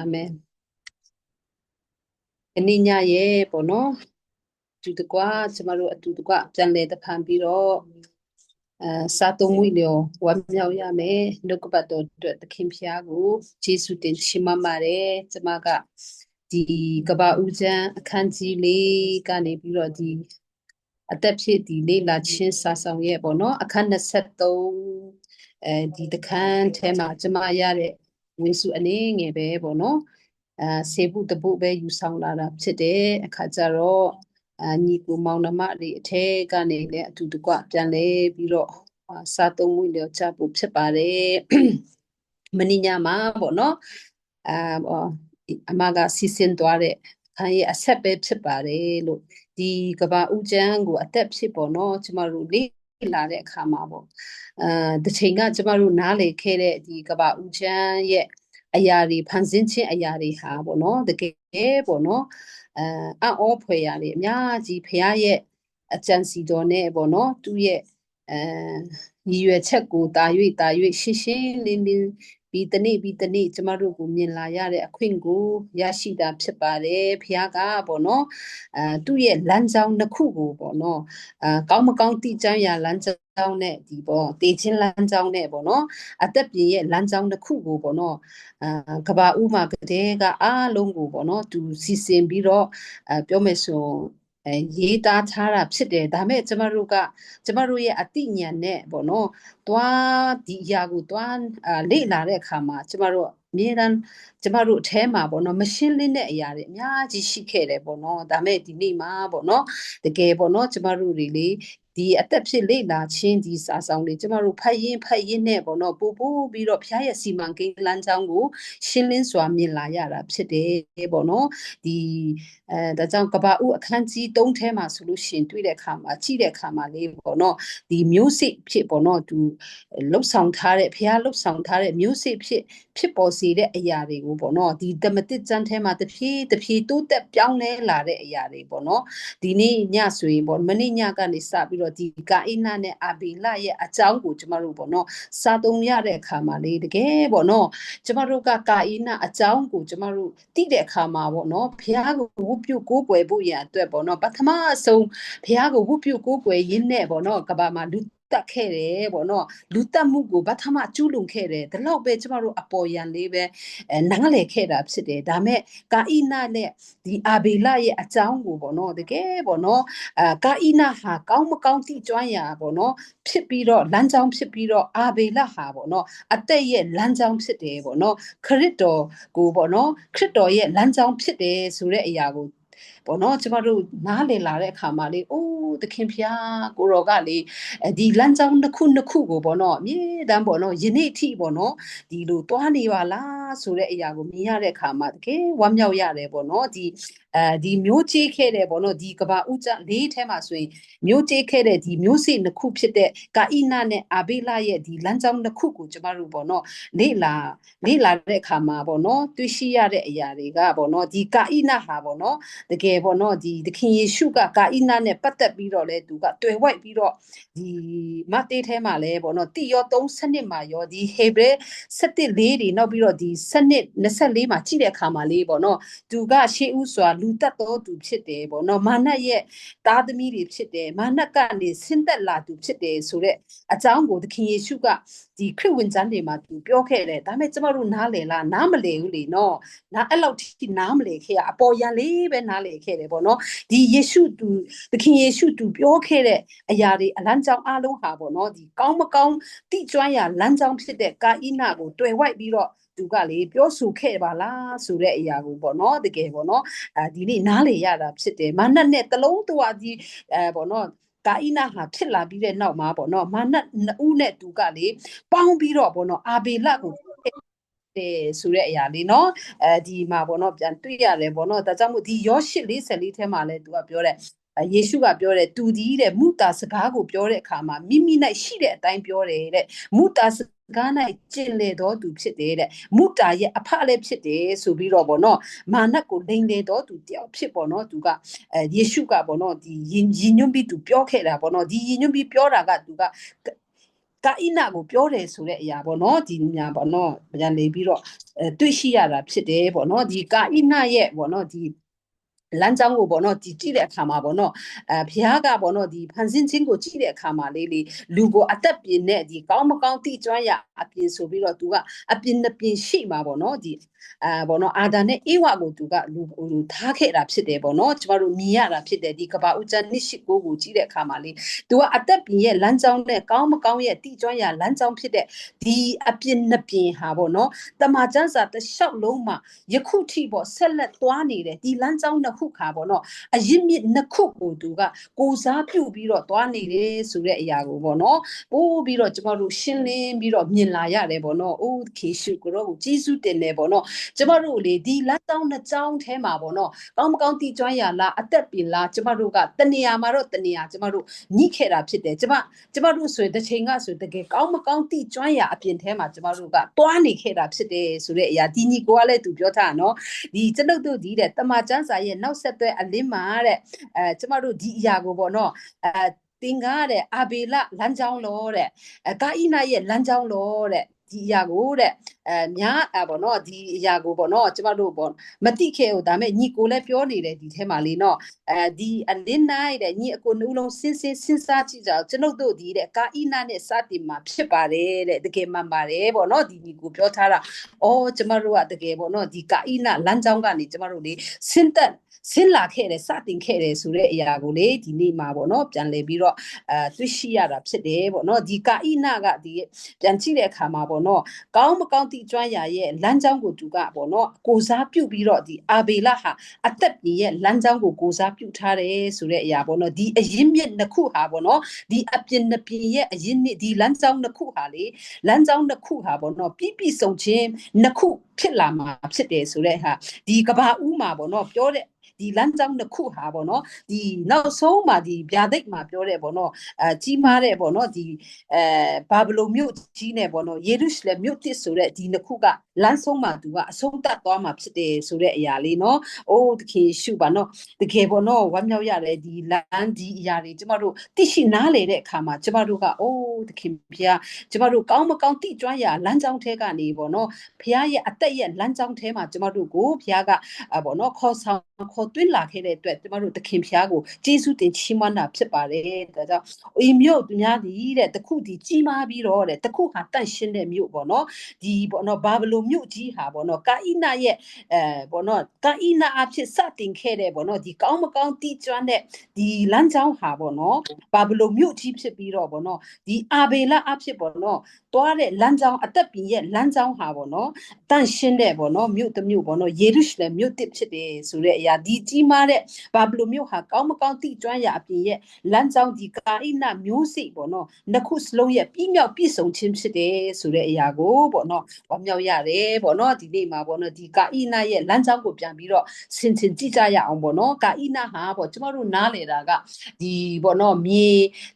အာမင်အနိညာရဲ့ပေါ့နော်သူတကွာကျမတို့အတူတကွပြန်လဲတဖန်ပြီးတော့အဲစာသုံးမှုလျော်ဝမ်းမြောက်ရမယ်နှုတ်ကပတ်တော်အတွက်သခင်ဖျားကိုယေရှုတင်ရှိမှပါတယ်ကျမကဒီကဘာဦးကျမ်းအခန်းကြီးလေးကနေပြီးတော့ဒီအသက်ဖြစ်ဒီလေးလာချင်းစာဆောင်ရဲ့ပေါ့နော်အခန်း23အဲဒီတခန်းထဲမှာကျမရတဲ့ ဝေစုအနေငယ်ပဲပေါ့နော်အဲဆေပုတပုပဲယူဆောင်လာတာဖြစ်တဲ့အခါကျတော့အညီကိုမောင်နှမတွေအထဲကနေလည်းအတူတကွပြန်လဲပြီးတော့စာသုံးဝင်လျော်ချဖို့ဖြစ်ပါတယ်မင်းညမှာပေါ့နော်အာအမကစီစဉ်သွားတဲ့ခံရအဆက်ပဲဖြစ်ပါတယ်လို့ဒီကဘာဥကျန်းကိုအသက်ဖြစ်ပေါ့နော်ကျမတို့လေ့ လာတဲ့အခါမှာပေါ့အာတချိန်ကကျမတို့နားလေခဲ့တဲ့ဒီကဘာဥကျန်းရဲ့အရာတွေဖန်ဆင်းခြင်းအရာတွေဟာပေါ့နော်တကယ်ပေါ့နော်အဲအောဖွယ်ရာတွေအများကြီးဖရားရဲ့အကြံစီတော်နဲ့ပေါ့နော်သူ့ရဲ့အဲရည်ရွယ်ချက်ကိုတာ၍တာ၍ရှင်းရှင်းလင်းလင်း ပြီးတနေ့ပြီးတနေ့ကျမတို့ကိုမြင်လာရတဲ့အခွင့်ကိုရရှိတာဖြစ်ပါတယ်ဖခင်ကပေါ့နော်အဲသူ့ရဲ့လမ်းကြောင်းတစ်ခုကိုပေါ့နော်အဲကောင်းမကောင်းတိကျမ်းရာလမ်းကြောင်းနဲ့ဒီပေါ့တေချင်းလမ်းကြောင်းနဲ့ပေါ့နော်အသက်ပြည့်ရဲ့လမ်းကြောင်းတစ်ခုကိုပေါ့နော်အဲကဘာဥမှာကတဲ့ကအားလုံးကိုပေါ့နော်သူစီစဉ်ပြီးတော့အဲပြောမယ်ဆိုအဲ ရေးသားထားတာဖြစ်တယ်ဒါမဲ့ကျမတို့ကကျမတို့ရဲ့အသိဉာဏ်နဲ့ပေါ့နော်သွားဒီအရာကိုသွားလေ့လာတဲ့အခါမှာကျမတို့အမြဲတမ်းကျမတို့အแทမှာပေါ့နော်မရှင်းလင်းတဲ့အရာတွေအများကြီးရှိခဲ့တယ်ပေါ့နော်ဒါမဲ့ဒီနေ့မှာပေါ့နော်တကယ်ပေါ့နော်ကျမတို့တွေလေ ဒီအသက်ဖြစ်လေ့လာခြင်းဒီစာဆောင်တွေကျမတို့ဖတ်ရင်ဖတ်ရင်နဲ့ပေါ့နော်ပို့ပို့ပြီးတော့ဖျားရဲ့စီမံကိန်းလမ်းကြောင်းကိုရှင်းလင်းစွာမြင်လာရတာဖြစ်တယ်ပေါ့နော်ဒီအဲဒါကြောင့်ကဘာဦးအခန်းကြီး3ထဲမှာဆိုလို့ရှင်တွေ့တဲ့အခါမှာကြည့်တဲ့အခါမှာလေးပေါ့နော်ဒီမျိုးစိဖြစ်ပေါ့နော်သူလှုပ်ဆောင်ထားတဲ့ဖျားလှုပ်ဆောင်ထားတဲ့မျိုးစိဖြစ်ဖြစ်ပေါ်စေတဲ့အရာတွေကိုပေါ့နော်ဒီတမတစ်ကျမ်းထဲမှာတဖြည်းတဖြည်းတိုးတက်ပြောင်းလဲလာတဲ့အရာတွေပေါ့နော်ဒီနေ့ညဆိုရင်ပေါ့မနေ့ညကနေစပြီးတော့ဒီကာအိနာနဲ့အာဘီလာရဲ့အကြောင်းကိုကျမတို့ပေါ့နော်စာသုံးရတဲ့အခါမှာလေတကယ်ပေါ့နော်ကျမတို့ကကာအိနာအကြောင်းကိုကျမတို့သိတဲ့အခါမှာပေါ့နော်ဘုရားကိုဝုပြုကိုးကွယ်ဖို့ရန်အတွက်ပေါ့နော်ပထမအဆုံးဘုရားကိုဝုပြုကိုးကွယ်ရင်းနဲ့ပေါ့နော်ကဘာမှာလူ တက်ခဲ့တယ်ပေါ့နော်လူတက်မှုကိုဘာထမကျူးလွန်ခဲ့တယ်ဒီလောက်ပဲကျမတို့အပေါ်ယံလေးပဲအဲနားလည်ခဲ့တာဖြစ်တယ်ဒါမဲ့ကာအိနာနဲ့ဒီအာဘေလရဲ့အကြောင်းကိုပေါ့နော်တကယ်ပေါ့နော်အာကာအိနာဟာကောင်းမကောင်းတိကျွမ်းရာပေါ့နော်ဖြစ်ပြီးတော့လမ်းကြောင်းဖြစ်ပြီးတော့အာဘေလဟာပေါ့နော်အသက်ရဲ့လမ်းကြောင်းဖြစ်တယ်ပေါ့နော်ခရစ်တော်ကိုပေါ့နော်ခရစ်တော်ရဲ့လမ်းကြောင်းဖြစ်တယ်ဆိုတဲ့အရာကို ပေါ့နော်ကျမတို့နားလည်လာတဲ့အခါမှာလေအိုးသခင်ဖျားကိုရောကလေဒီလမ်းကြောင်းတစ်ခုနှစ်ခုကိုပေါ့နော်အမြဲတမ်းပေါ့နော်ယနေ့ထိပေါ့နော်ဒီလိုတွားနေပါလားဆိုတဲ့အရာကိုမြင်ရတဲ့အခါမှာတကယ်ဝမ်းမြောက်ရတယ်ပေါ့နော်ဒီ အဲဒီမျိုးချေးခဲ့တဲ့ပေါ့နော်ဒီကဘာဥကြလေးထဲမှာဆိုရင်မျိုးချေးခဲ့တဲ့ဒီမျိုးစေ့နှစ်ခုဖြစ်တဲ့ကာအိနာနဲ့အာဘေလာရဲ့ဒီလမ်းကြောင်းနှစ်ခုကိုကျမတို့ပေါ့နော်လေ့လာလေ့လာတဲ့အခါမှာပေါ့နော်တွေ့ရှိရတဲ့အရာတွေကပေါ့နော်ဒီကာအိနာဟာပေါ့နော်တကယ်ပေါ့နော်ဒီသခင်ယေရှုကကာအိနာနဲ့ပတ်သက်ပြီးတော့လဲသူကတွေ့ဝိုက်ပြီးတော့ဒီမတ်တေးထဲမှာလဲပေါ့နော်တိယော3စနစ်မှာရောဒီဟေဘရဲ7လေးတွေနောက်ပြီးတော့ဒီစနစ်24မှာကြည့်တဲ့အခါမှာလေးပေါ့နော်သူကရှေးဥစွာလူတက်တော်သူဖြစ်တယ်ပေါ့နော်မာနရဲ့သားသမီးတွေဖြစ်တယ်မာနကနေဆင်းသက်လာသူဖြစ်တယ်ဆိုတဲ့အကြောင်းကိုသခင်ယေရှုကဒီခရစ်ဝင်ကျမ်းတွေမှာသူပြောခဲ့တယ်ဒါပေမဲ့ကျမတို့နားလည်လားနားမလည်ဘူးလေနော်နားအဲ့လောက်ထိနားမလည်ခဲ့ရအပေါ်ရန်လေးပဲနားလည်ခဲ့တယ်ပေါ့နော်ဒီယေရှုသူသခင်ယေရှုသူပြောခဲ့တဲ့အရာတွေအလန်းကြောင်းအလုံးဟာပေါ့နော်ဒီကောင်းမကောင်းတိကျွမ်းရာလမ်းကြောင်းဖြစ်တဲ့ကာဣနာကိုတွေ့ဝိုက်ပြီးတော့ သူကလေပြောဆိုခဲ့ပါလားဆိုတဲ့အရာကိုပေါ့နော်တကယ်ပေါ့နော်အဲဒီနေ့နားလေရတာဖြစ်တယ်မာနနဲ့တလုံးတဝါကြီးအဲပေါ့နော်ကာအိနာဟာဖြစ်လာပြီးတဲ့နောက်မှာပေါ့နော်မာနနှစ်ဦးနဲ့သူကလေပေါင်းပြီးတော့ပေါ့နော်အာဘေလကိုတယ်ဆိုတဲ့အရာလေးเนาะအဲဒီမှာပေါ့နော်ပြန်တွေ့ရတယ်ပေါ့နော်ဒါကြောင့်မို့ဒီယောရှစ်44ထဲမှာလဲသူကပြောတဲ့ ယေရှုကပြောတယ်သူဒီတဲ့မုတာစကားကိုပြောတဲ့အခါမှာမိမိ၌ရှိတဲ့အတိုင်းပြောတယ်တဲ့မုတာစကား၌ကျင်လေတော်သူဖြစ်တယ်တဲ့မုတာရဲ့အဖလည်းဖြစ်တယ်ဆိုပြီးတော့ဗောနော်မာနကိုလိန်လေတော်သူတယောက်ဖြစ်ဗောနော်သူကအဲယေရှုကဗောနော်ဒီယဉ်ညွန့်ပြီးသူပြောခဲ့တာဗောနော်ဒီယဉ်ညွန့်ပြီးပြောတာကသူကကာဣနကိုပြောတယ်ဆိုတဲ့အရာပေါ့နော်ဒီညာပေါ့နော်ပြန်လေပြီးတော့အဲတွေ့ရှိရတာဖြစ်တယ်ပေါ့နော်ဒီကာဣနရဲ့ပေါ့နော်ဒီ လမ်းကြောင်းကိုပေါ့နော်ဒီကြည့်တဲ့အခါမှာပေါ့နော်အဲဘုရားကပေါ့နော်ဒီဖန်ဆင်းခြင်းကိုကြည့်တဲ့အခါမှာလေးလေလူကိုအသက်ပြင်းတဲ့ဒီကောင်းမကောင်းတိကျွမ်းရအပြင်ဆိုပြီးတော့သူကအပြင်နှပြင်ရှိမှာပေါ့နော်ဒီ အဲပေါ့နော်အာဒါနဲ့အေဝကိုသူကလူလူထားခဲ့တာဖြစ်တယ်ပေါ့နော်ကျမတို့မြင်ရတာဖြစ်တယ်ဒီကဘာဥကျန်နှစ်ရှိကိုကိုကြည့်တဲ့အခါမှာလေသူကအသက်ပြင်းရဲ့လမ်းကြောင်းနဲ့ကောင်းမကောင်းရဲ့တိကျွမ်းရလမ်းကြောင်းဖြစ်တဲ့ဒီအပြင်နှပြင်ဟာပေါ့နော်တမန်ကျမ်းစာတစ်လျှောက်လုံးမှာယခုထိပေါ့ဆက်လက်သွားနေတဲ့ဒီလမ်းကြောင်းနှစ်ခုခါပေါ့နော်အရင်မြစ်နှစ်ခုကိုသူကကိုစားပြုတ်ပြီးတော့သွားနေတယ်ဆိုတဲ့အရာကိုပေါ့နော်ပို့ပြီးတော့ကျမတို့ရှင်းလင်းပြီးတော့မြင်လာရတယ်ပေါ့နော်အိုးခေရှုကတော့ကိုကျေးဇူးတင်တယ်ပေါ့နော်ကျမတို့လေဒီလမ်းကြောင်းနှစ်ကြောင်းထဲမှာပေါ့နော်ကောင်းမကောင်းတီကျွမ်းရလားအသက်ပင်လားကျမတို့ကတနေရာမှာတော့တနေရာကျမတို့ညှိခဲ့တာဖြစ်တယ်ကျမကျမတို့ဆိုရင်တစ်ချိန်ကဆိုတကယ်ကောင်းမကောင်းတီကျွမ်းရအပြင်ထဲမှာကျမတို့ကတွားနေခဲ့တာဖြစ်တယ်ဆိုတဲ့အရာဒီညီကိုကလည်းသူပြောထားတာနော်ဒီကျွန်ုပ်တို့ဒီတဲ့တမချန်းစာရဲ့နောက်ဆက်တွဲအလင်းမှာတဲ့အဲကျမတို့ဒီအရာကိုပေါ့နော်အဲတင်ကားတဲ့အာဘေလလမ်းကြောင်းလို့တဲ့အဲကာဣနာရဲ့လမ်းကြောင်းလို့တဲ့ ဒီအရာကိုတဲ့အဲများအပေါ့နော်ဒီအရာကိုပေါ့နော်ကျမတို့ပေါ့မတိခဲ့ဟိုဒါမဲ့ညီကိုလည်းပြောနေတယ်ဒီထဲမှာလေးနော်အဲဒီအလင်းနိုင်တဲ့ညီအကိုနှုတ်လုံးစဉ်းစဉ်းစဉ်းစားကြည့်ကြအောင်ကျွန်ုပ်တို့ဒီတဲ့ကာဣနာနဲ့စတင်မှာဖြစ်ပါတယ်တဲ့တကယ်မှန်ပါတယ်ပေါ့နော်ဒီညီကိုပြောထားတာအော်ကျမတို့ကတကယ်ပေါ့နော်ဒီကာဣနာလမ်းကြောင်းကနေကျမတို့လေးဆင်းသက်ဆင်းလာခဲ့တယ်စတင်ခဲ့တယ်ဆိုတဲ့အရာကိုလေဒီနေ့မှာပေါ့နော်ပြန်လည်ပြီးတော့အဲသိရှိရတာဖြစ်တယ်ပေါ့နော်ဒီကာဣနာကဒီပြန်ကြည့်တဲ့အခါမှာပေါ့နော်ကောင်းမကောင်းတိကျွမ်းရာရဲ့လမ်းကြောင်းကိုသူကပေါ့နော်ကိုစားပြုတ်ပြီးတော့ဒီအာဘေလဟာအသက်ပြင်ရဲ့လမ်းကြောင်းကိုကိုစားပြုတ်ထားတယ်ဆိုတဲ့အရာပေါ့နော်ဒီအရင်မြစ်နှစ်ခုဟာပေါ့နော်ဒီအပြင်နှစ်ပြင်ရဲ့အရင်နှစ်ဒီလမ်းကြောင်းနှစ်ခုဟာလေလမ်းကြောင်းနှစ်ခုဟာပေါ့နော်ပြပြဆုံခြင်းနှစ်ခုဖြစ်လာမှာဖြစ်တယ်ဆိုတဲ့ဟာဒီကဘာဦးမှာပေါ့နော်ပြောတဲ့ ဒီလမ်းကြောင်းတစ်ခုဟာပေါ့နော်ဒီနောက်ဆုံးမှာဒီဗျာဒိတ်မှာပြောတဲ့ပေါ့နော်အဲကြီးမားတဲ့ပေါ့နော်ဒီအဲဘာဘလုံမြို့ကြီးနဲ့ပေါ့နော်ယေရုရှလင်မြို့တစ်ဆိုတဲ့ဒီနှစ်ခုကလမ်းဆုံးမှာသူကအဆုံးတတ်သွားမှာဖြစ်တယ်ဆိုတဲ့အရာလေးနော်။အိုးတခင်ရှုပါနော်။တကယ်ပေါ့နော်ဝမ်းမြောက်ရတယ်ဒီလမ်းဒီအရာတွေကျမတို့သိရှိနားလေတဲ့အခါမှာကျမတို့ကအိုးတခင်ဖျားကျမတို့ကောင်းမကောင်းသိကျွမ်းရလမ်းကြောင်းထဲကနေပေါ့နော်။ဖျားရဲ့အသက်ရဲ့လမ်းကြောင်းထဲမှာကျမတို့ကိုဖျားကပေါ့နော်ခေါ်ဆောင်ခေါ်သွင်းလာခဲ့တဲ့အတွက်ကျမတို့တခင်ဖျားကိုကျေးဇူးတင်ချီးမွမ်းတာဖြစ်ပါတယ်။ဒါကြောင့်အိမ်မြို့သူများဒီတဲ့တခုဒီကြီးမားပြီးတော့တဲ့တခုဟာတန့်ရှင်းတဲ့မြို့ပေါ့နော်။ဒီပေါ့နော်ဘာဘလုံမြို့ကြီးဟာပေါ့နော်ကာဣနာရဲ့အဲပေါ့နော်ကာဣနာအဖြစ်စတင်ခဲ့တဲ့ပေါ့နော်ဒီကောင်းမကောင်းတီးကျွမ်းတဲ့ဒီလမ်းကြောင်းဟာပေါ့နော်ဘာဘလုံမြို့ကြီးဖြစ်ပြီးတော့ပေါ့နော်ဒီအာဘေလအဖြစ်ပေါ့နော်တွားတဲ့လမ်းကြောင်းအသက်ပြင်ရဲ့လမ်းကြောင်းဟာပေါ့နော်တန့်ရှင်းတဲ့ပေါ့နော်မြို့တစ်မြို့ပေါ့နော်ယေရုရှလင်မြို့တစ်ဖြစ်တယ်ဆိုတဲ့အရာဒီကြီးမားတဲ့ဘာဘလုံမြို့ဟာကောင်းမကောင်းတီးကျွမ်းရာအပြင်ရဲ့လမ်းကြောင်းဒီကာဣနာမျိုးစိပေါ့နော်နှစ်ခုစလုံးရဲ့ပြီးမြောက်ပြည့်စုံခြင်းဖြစ်တယ်ဆိုတဲ့အရာကိုပေါ့နော်ဝမ်းမြောက်ရတယ်ပေါ့နော်ဒီနေ့မှာပေါ့နော်ဒီကာဣနာရဲ့လမ်းကြောင်းကိုပြန်ပြီးတော့ဆင်ခြင်ကြည့်ကြရအောင်ပေါ့နော်ကာဣနာဟာပေါ့ကျမတို့နားလေတာကဒီပေါ့နော်မြေ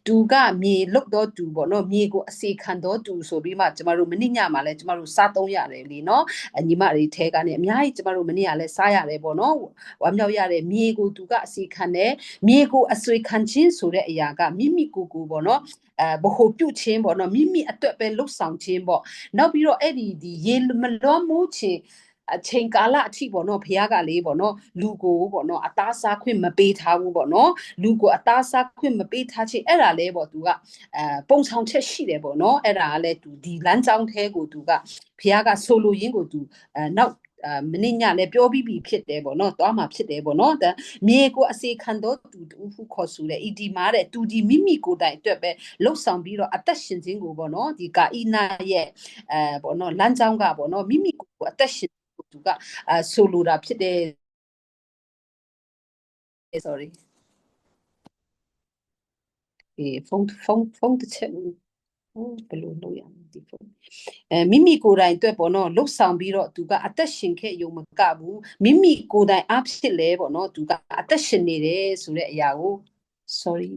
တူကမြေလုတ်တော့တူပေါ့နော်မြေကိုအစီခံတော့တူဆိုပြီးမှကျမတို့မနစ်ညမှာလဲကျမတို့စားသုံးရတယ်လीနော်ညီမတွေထဲကနေအများကြီးကျမတို့မနစ်ရလဲစားရတယ်ပေါ့နော်ဝမ်းမြောက်ရတယ်မြေကိုတူကအစီခံတယ်မြေကိုအဆွေခံခြင်းဆိုတဲ့အရာကမိမိကိုယ်ကိုပေါ့နော်အဲဘ ਹੁ ပြုတ်ခြင်းပေါ့နော်မိမိအတွက်ပဲလှုပ်ဆောင်ခြင်းပေါ့နောက်ပြီးတော့အဲ့ဒီဒီရေမလွန်မှုခြင်းအချိန်ကာလအထိပေါ့နော်ဖះကလေးပေါ့နော်လူကိုပေါ့နော်အသားစားခွင့်မပေးထားဘူးပေါ့နော်လူကိုအသားစားခွင့်မပေးထားခြင်းအဲ့ဒါလဲပေါ့သူကအဲပုံဆောင်ချက်ရှိတယ်ပေါ့နော်အဲ့ဒါကလည်းသူဒီလမ်းကြောင်းထဲကိုသူကဖះကဆိုလိုရင်းကိုသူအဲနောက်အာ မင်းညလည်းပြောပြီးပြီဖြစ်တယ်ပေါ့နော်သွားမှာဖြစ်တယ်ပေါ့နော်ဒါမြေကိုအစေခံတော့တူတူဟုခေါ်ဆိုလေအီဒီမာတဲ့တူဒီမိမိကိုယ်တိုင်အတွက်ပဲလှုပ်ဆောင်ပြီးတော့အသက်ရှင်ခြင်းကိုပေါ့နော်ဒီကာအီနာရဲ့အဲပေါ့နော်လမ်းကြောင်းကပေါ့နော်မိမိကိုယ်အသက်ရှင်သူကအဲဆိုလိုတာဖြစ်တယ် sorry အေးဖုန်းဖုန်းဖုန်းတစ်ချက် ဟိုဘယ်လိုလုပ်ရမလဲဒီဖုန်းအဲမိမိကိုယ်တိုင်အတွက်ပေါ့နော်လှုပ်ဆောင်ပြီးတော့သူကအသက်ရှင်ခဲ့ရုံမကဘူးမိမိကိုယ်တိုင်အဖြစ်လဲပေါ့နော်သူကအသက်ရှင်နေတယ်ဆိုတဲ့အရာကို sorry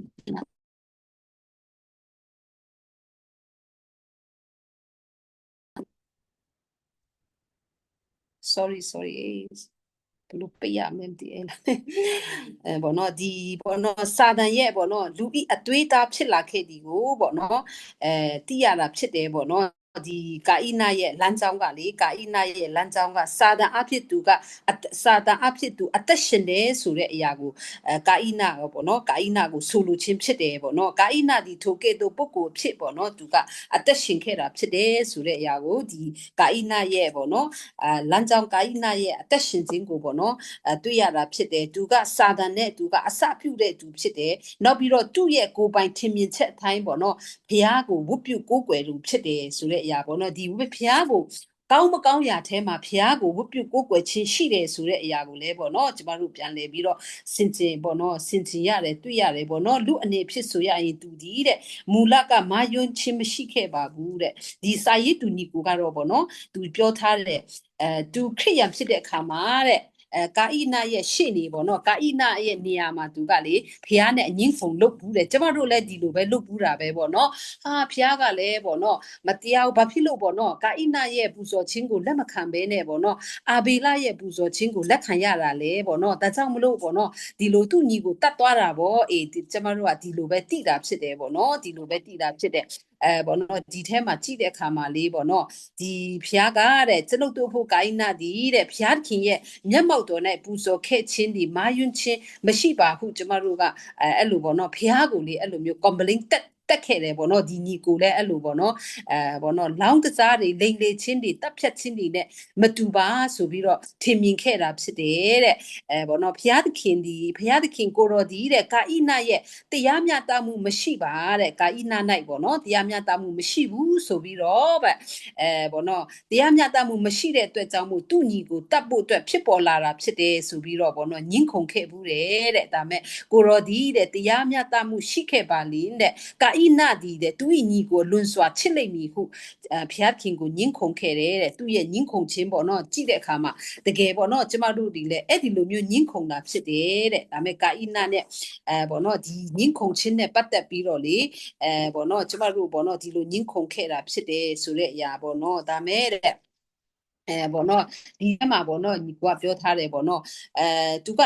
sorry sorry ဘလို့ပြရမလဲမသိအဲ့လားအဲပေါ့နော်ဒီပေါ့နော်စာတန်ရဲ့ပေါ့နော်လူဤအသွေးသားဖြစ်လာခဲ့ဒီကိုပေါ့နော်အဲသိရတာဖြစ်တယ်ပေါ့နော် ဒီကာဣနာရဲ့လမ်းကြောင်းကလေကာဣနာရဲ့လမ်းကြောင်းကစာတန်အဖြစ်သူကစာတန်အဖြစ်သူအသက်ရှင်တယ်ဆိုတဲ့အရာကိုအဲကာဣနာရောပေါ့နော်ကာဣနာကိုဆိုလိုခြင်းဖြစ်တယ်ပေါ့နော်ကာဣနာဒီထိုကဲ့သို့ပုဂ္ဂိုလ်ဖြစ်ပေါ့နော်သူကအသက်ရှင်ခဲ့တာဖြစ်တယ်ဆိုတဲ့အရာကိုဒီကာဣနာရဲ့ပေါ့နော်အဲလမ်းကြောင်းကာဣနာရဲ့အသက်ရှင်ခြင်းကိုပေါ့နော်အဲတွေ့ရတာဖြစ်တယ်သူကစာတန်နဲ့သူကအစပြုတဲ့သူဖြစ်တယ်နောက်ပြီးတော့သူ့ရဲ့ကိုယ်ပိုင်ထင်မြင်ချက်အတိုင်းပေါ့နော်ဘုရားကိုဝတ်ပြုကိုးကွယ်လူဖြစ်တယ်ဆိုတဲ့အရာပေါ့နော်ဒီဘုရားကိုကောင်းမကောင်းရာထဲမှာဖျားကိုဝတ်ပြုကိုးကွယ်ခြင်းရှိတယ်ဆိုတဲ့အရာကိုလည်းပေါ့နော်ကျမတို့ပြန်လဲပြီးတော့စင်ကျင်ပေါ့နော်စင်ကျင်ရတယ်တွေ့ရတယ်ပေါ့နော်လူအနေဖြစ်ဆိုရရင်သူဒီတဲ့မူလကမာယွန်းခြင်းမရှိခဲ့ပါဘူးတဲ့ဒီစာရေးသူညီကိုကတော့ပေါ့နော်သူပြောထားတဲ့အဲသူခရိယံဖြစ်တဲ့အခါမှာတဲ့ အဲကာဣနာရဲ့ရှေ့နေပေါ့နော်ကာဣနာရဲ့နေရာမှာသူကလေဖះနဲ့အငင်းဖုံလုတ်ဘူးလေကျမတို့လည်းဒီလိုပဲလုတ်ဘူးတာပဲပေါ့နော်ဟာဖះကလည်းပေါ့နော်မတရားဘာဖြစ်လို့ပေါ့နော်ကာဣနာရဲ့ပူဇော်ခြင်းကိုလက်မခံဘဲနဲ့ပေါ့နော်အာဘေလရဲ့ပူဇော်ခြင်းကိုလက်ခံရတာလေပေါ့နော်ဒါကြောင့်မလို့ပေါ့နော်ဒီလိုသူ့ညီကိုတတ်သွားတာပေါ့အေးကျမတို့ကဒီလိုပဲတိတာဖြစ်တယ်ပေါ့နော်ဒီလိုပဲတိတာဖြစ်တယ် အဲဘောနော်ဒီထဲမှာကြည့်တဲ့အခါမှာလေးဘောနော်ဒီဖျားကတဲ့ကျလုတ်တို့ဖို့ကိုင်းနာဒီတဲ့ဖျားခင်ရဲ့မျက်မှောက်တော်၌ပူဇော်ခဲ့ခြင်းဒီမာယွန်းခြင်းမရှိပါဟုကျမတို့ကအဲအဲ့လိုဘောနော်ဖျားကိုလေအဲ့လိုမျိုး complain တက် တက်ခဲ့တယ်ပေါ့နော်ဒီညီကိုလည်းအဲ့လိုပေါ့နော်အဲပေါ့နော်လောင်းကစားတွေလိန်လေချင်းတွေတပ်ဖြတ်ချင်းတွေနဲ့မတူပါဆိုပြီးတော့ထင်မြင်ခဲ့တာဖြစ်တယ်တဲ့အဲပေါ့နော်ဘုရားသခင်ဒီဘုရားသခင်ကိုတော်ဒီတဲ့ကာဣနာရဲ့တရားမျှတမှုမရှိပါတဲ့ကာဣနာ၌ပေါ့နော်တရားမျှတမှုမရှိဘူးဆိုပြီးတော့ဗအဲပေါ့နော်တရားမျှတမှုမရှိတဲ့အတွက်ကြောင့်မို့သူ့ညီကိုတတ်ဖို့အတွက်ဖြစ်ပေါ်လာတာဖြစ်တယ်ဆိုပြီးတော့ပေါ့နော်ညှင်းခုန်ခဲ့ဘူးတဲ့တဲ့ဒါမဲ့ကိုတော်ဒီတဲ့တရားမျှတမှုရှိခဲ့ပါလိမ့်တဲ့ကာဣနဒီတဲ့သူ့ညီကိုလွန်စွာချစ်လိမ့်မည်ဟုဘုရားခင်ကိုညှင်းခုန်ခဲ့တယ်တဲ့သူ့ရဲ့ညှင်းခုန်ခြင်းပေါ့နော်ကြည့်တဲ့အခါမှာတကယ်ပေါ့နော်ကျမတို့ဒီလေအဲ့ဒီလိုမျိုးညှင်းခုန်တာဖြစ်တယ်တဲ့ဒါမဲ့ကာဣနနဲ့အဲပေါ့နော်ဒီညှင်းခုန်ခြင်းနဲ့ပတ်သက်ပြီးတော့လေအဲပေါ့နော်ကျမတို့ပေါ့နော်ဒီလိုညှင်းခုန်ခဲ့တာဖြစ်တယ်ဆိုတဲ့အရာပေါ့နော်ဒါမဲ့တဲ့ အဲဘောနော်ဒီထဲမှာဘောနော်ညီကပြောထားတယ်ဘောနော်အဲသူက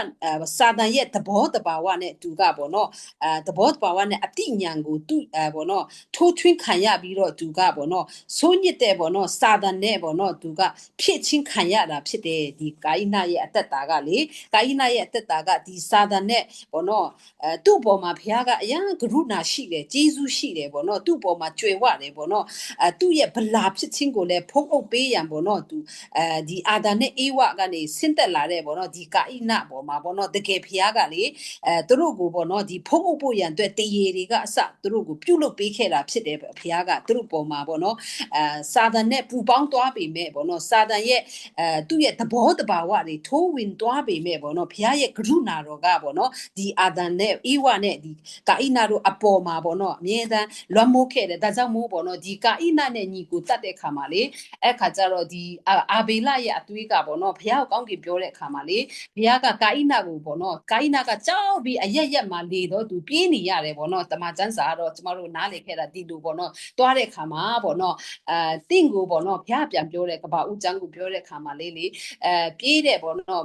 စာတန်ရဲ့သဘောတဘာဝနဲ့သူကဘောနော်အဲသဘောတဘာဝနဲ့အတိညာဏ်ကိုသူအဲဘောနော်ထိုးထွင်းခံရပြီးတော့သူကဘောနော်ဆိုးညစ်တဲ့ဘောနော်စာတန်နဲ့ဘောနော်သူကဖြစ်ချင်းခံရတာဖြစ်တယ်ဒီကာယနာရဲ့အသက်တာကလေကာယနာရဲ့အသက်တာကဒီစာတန်နဲ့ဘောနော်အဲသူ့ပေါ်မှာဘုရားကအယံကရုဏာရှိတယ်ဂျေဇုရှိတယ်ဘောနော်သူ့ပေါ်မှာကြွယ်ဝတယ်ဘောနော်အဲသူ့ရဲ့ဗလာဖြစ်ချင်းကိုလည်းဖုံးအုပ်ပေးရန်ဘောနော်သူအဲဒီအာဒါနဲ့အေဝကနေဆင့်တက်လာတဲ့ပေါ့နော်ဒီကာဣနပေါ်မှာပေါ့နော်တကယ်ဖျားကလေအဲသူတို့ကိုပေါ့နော်ဒီဖုံးအုပ်ဖို့ရန်အတွက်တရေတွေကအစသူတို့ကိုပြုတ်လုပေးခဲ့တာဖြစ်တယ်ဖျားကသူတို့ပေါ်မှာပေါ့နော်အဲစာဒန်နဲ့ပူပေါင်းသွားပေမဲ့ပေါ့နော်စာဒန်ရဲ့အဲသူ့ရဲ့သဘောတဘာဝတွေထိုးဝင်သွားပေမဲ့ပေါ့နော်ဖျားရဲ့ကရုဏာတော်ကပေါ့နော်ဒီအာဒန်နဲ့အေဝနဲ့ဒီကာဣနတို့အပေါ်မှာပေါ့နော်အမြဲတမ်းလွှမ်းမိုးခဲ့တယ်ဒါကြောင့်မို့ပေါ့နော်ဒီကာဣနနဲ့ညီကိုတတ်တဲ့ခါမှာလေအဲ့ခါကျတော့ဒီအာဘေလရဲ့အသွေးကပေါ့နော်ဘုရားကိုကောင်းကင်ပြောတဲ့အခါမှာလေဘုရားကကာဣနာကိုပေါ့နော်ကာဣနာကကြောက်ပြီးအရက်ရက်မှာလေတော့သူပြေးနေရတယ်ပေါ့နော်တမန်ကျမ်းစာကတော့ကျမတို့နားလည်ခဲ့တာဒီလိုပေါ့နော်သွားတဲ့အခါမှာပေါ့နော်အဲတင့်ကိုပေါ့နော်ဘုရားပြန်ပြောတဲ့ကဘာဦးကျမ်းကိုပြောတဲ့အခါမှာလေလေအဲပြေးတဲ့ပေါ့နော်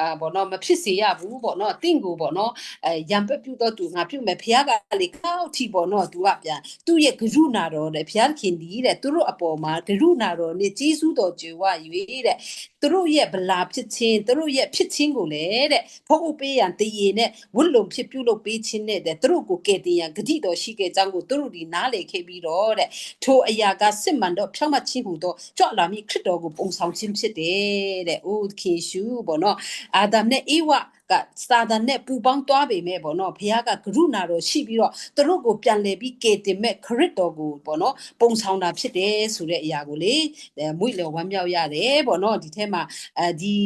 အာပေါ့နော်မဖြစ်စေရဘူးပေါ့နော်တင့်ကိုပေါ့နော်အဲရံပပြုတ်တော့သူငါပြုတ်မယ်ဘုရားကလေကောက်ထီပေါ့နော်သူကပြန်သူ့ရဲ့ဂရုဏာတော်တဲ့ဘုရားခင်ဒီတဲ့သူတို့အပေါ်မှာဂရုဏာတော်နဲ့ကြီးစုတော်ကြွယ်ဝ၍တဲ့သူတို့ရဲ့ဗလာဖြစ်ခြင်းသူတို့ရဲ့ဖြစ်ခြင်းကိုလည်းတဲ့ဖုံးအုပ်ပေးရန်တည်ရနဲ့ဝတ်လုံဖြစ်ပြုလုပ်ပေးခြင်းနဲ့တဲ့သူတို့ကိုကယ်တင်ရန်ဂတိတော်ရှိခဲ့ကြောင်းကိုသူတို့ဒီနားလေခဲ့ပြီးတော့တဲ့ထိုအရာကစစ်မှန်တော့ဖြောင့်မတ်ခြင်းဟူသောကြွလာမည်ခရစ်တော်ကိုပုံဆောင်ခြင်းဖြစ်တယ်တဲ့အိုးခင်ရှုဘောနော်အာဒမ်နဲ့အေဝ ကစာဒန်နဲ့ပူပေါင်းသွားပေမဲ့ပေါ့နော်ဘုရားကကရုဏာတော်ရှိပြီးတော့သူတို့ကိုပြန်လည်ပြီးကေတင်မဲ့ခရစ်တော်ကိုပေါ့နော်ပုံဆောင်တာဖြစ်တယ်ဆိုတဲ့အရာကိုလေမွေ့လျော်ဝမ်းမြောက်ရတယ်ပေါ့နော်ဒီထဲမှာအဲဒီ